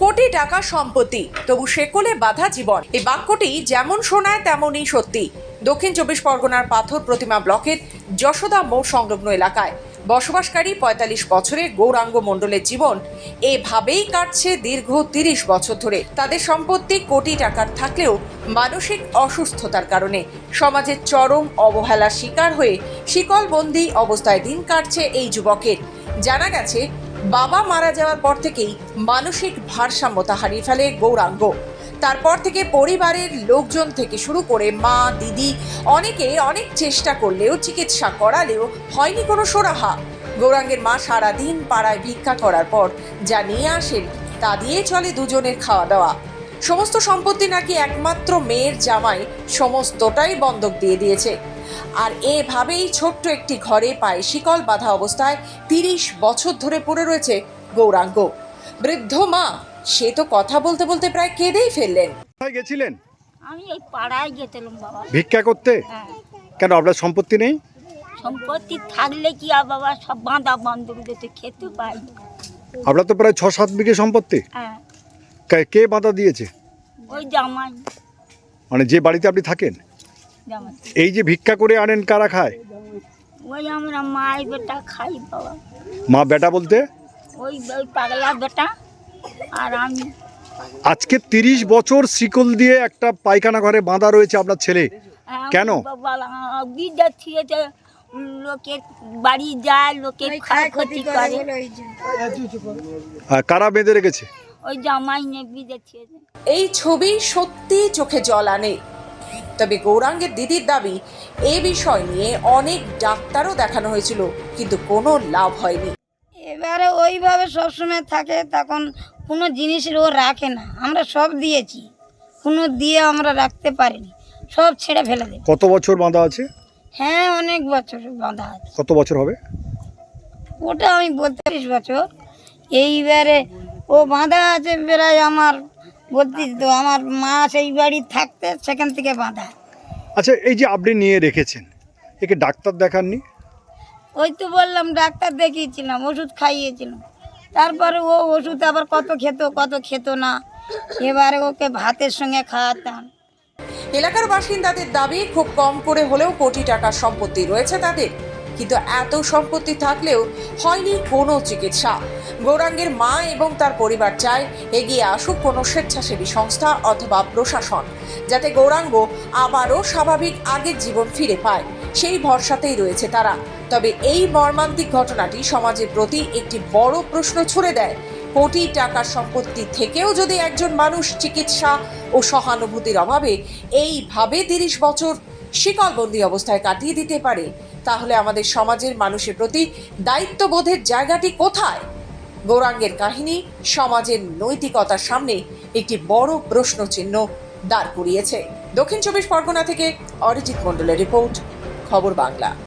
কোটি টাকা সম্পত্তি। তবু সেকলে বাধা জীবন। এই বাক্যটি যেমন শোনায়, তেমনই সত্যি। দক্ষিণ চব্বিশ পরগনার পাথর প্রতিমা ব্লকের যশোদা মোড় সংলগ্ন এলাকায়। বসবাসকারী পঁয়তাল্লিশ বছরের গৌরাঙ্গ মণ্ডলের জীবন এভাবেই কাটছে দীর্ঘ তিরিশ বছর ধরে। তাদের সম্পত্তি কোটি টাকার থাকলেও মানসিক অসুস্থতার কারণে সমাজের চরম অবহেলার শিকার হয়ে শিকলবন্দি অবস্থায় দিন কাটছে এই যুবকের। জানা গেছে বাবা মারা যাওয়ার পর থেকেই মানসিক ভারসাম্যতা হারিয়ে ফেলে গৌরাঙ্গ। তারপর থেকে পরিবারের লোকজন থেকে শুরু করে মা, দিদি, অনেকে অনেক চেষ্টা করলেও, চিকিৎসা করালেও হয়নি কোনো সোরাহা। গৌরাঙ্গের মা সারাদিন পাড়ায় ভিক্ষা করার পর যা নিয়ে আসেন, তা দিয়ে চলে দুজনের খাওয়া দাওয়া সমস্ত সম্পত্তি নাকি একমাত্র মেয়ের জামাই সমস্তটাই বন্ধক দিয়ে দিয়েছে। আর এভাবেই ছোট্ট একটি ঘরে পায়ে শিকল বাঁধা অবস্থায় তিরিশ বছর ধরে পড়ে রয়েছে গৌরাঙ্গ। বৃদ্ধ মা সে তো কথা বলতে বলতে প্রায় কেঁদেই ফেললেন। গেছিলেন? আমি এই পাড়ায় গেছিলাম বাবা। ভিক্ষা করতে? হ্যাঁ। কেন আপনার সম্পত্তি নেই? সম্পত্তি থাকলে কি আর বাবা সব বাঁধা বন্ধক দিতে খেতে পাই। আপনার তো প্রায় ছ সাত বিঘে সম্পত্তি। হ্যাঁ। কে- বাধা দিয়েছে? ওই জামাই। মানে যে বাড়িতে আপনি থাকেন? জামাই। এই যে ভিক্ষা করে আনেন কারা খায়? ওই আমরা মাই বেটা খাই বাবা। মা বেটা বলতে? ওই ওই পাগলা বেটা আর আমি। আজকে তিরিশ বছর শিকল দিয়ে একটা পায়খানা ঘরে বাঁধা রয়েছে আপনার ছেলে। হ্যাঁ, কেন? বাবা বিদ্যা থিয়েছে বাড়ি যায় ক্ষতি করে কারা বেঁধে রেখেছে? ওই জামাই নিয়ে বিদে থিয়েছে এই ছবি সত্যি চোখে জল আনে। তবে গৌরাঙ্গের দিদির দাবি এ বিষয় নিয়ে অনেক ডাক্তারও দেখানো হয়েছিল কিন্তু কোনো লাভ হয়নি। এবারে ওইভাবে সবসময় থাকে তখন কোনো জিনিসের ও রাখে না। আমরা সব দিয়েছি কোনো দিয়ে আমরা রাখতে পারিনি। সব ছেড়ে ফেলে দেবে। কত বছর বাঁধা আছে? হ্যাঁ অনেক বছর বাঁধা আছে। কত বছর হবে? ওটা আমি বত্রিশ বছর। এইবারে ও বাঁধা আছে প্রায় আমার বত্রিশ তো আমার মা সেই বাড়ি থাকতে সেখান থেকে বাঁধা। আচ্ছা এই যে আপনি নিয়ে রেখেছেন একে ডাক্তার দেখাননি? ওই তো বললাম ডাক্তার দেখিয়েছিলাম ওষুধ খাইয়েছিলাম। তারপরে ও ওষুধ আবার কত খেত কত খেত না। এবারে ওকে ভাতের সঙ্গে খাওয়াতাম। এলাকার বাসিন্দাদের দাবি খুব কম করে হলেও কোটি টাকার সম্পত্তি রয়েছে তাদের। কিন্তু এত সম্পত্তি থাকলেও হয়নি কোনো চিকিৎসা। গৌরাঙ্গের মা এবং তার পরিবার চায় এগিয়ে আসুক কোনো স্বেচ্ছাসেবী সংস্থা অথবা প্রশাসন, যাতে গৌরাঙ্গ আবারও স্বাভাবিক আগের জীবন ফিরে পায়। সেই ভরসাতেই রয়েছে তারা। তবে এই মর্মান্তিক ঘটনাটি সমাজের প্রতি একটি বড় প্রশ্ন ছুড়ে দেয়। কোটি টাকার সম্পত্তি থেকেও যদি একজন মানুষ চিকিৎসা ও সহানুভূতির অভাবে এইভাবে তিরিশ বছর শিকলবন্দি অবস্থায় কাটিয়ে দিতে পারে তাহলে আমাদের সমাজের মানুষের প্রতি দায়িত্ববোধের জায়গাটি কোথায়? গৌরাঙ্গের কাহিনী সমাজের নৈতিকতার সামনে একটি বড় প্রশ্ন চিহ্ন দাঁড় করিয়েছে। দক্ষিণ চব্বিশ পরগনা থেকে অরিজিৎ মণ্ডলের রিপোর্ট, খবর বাংলা।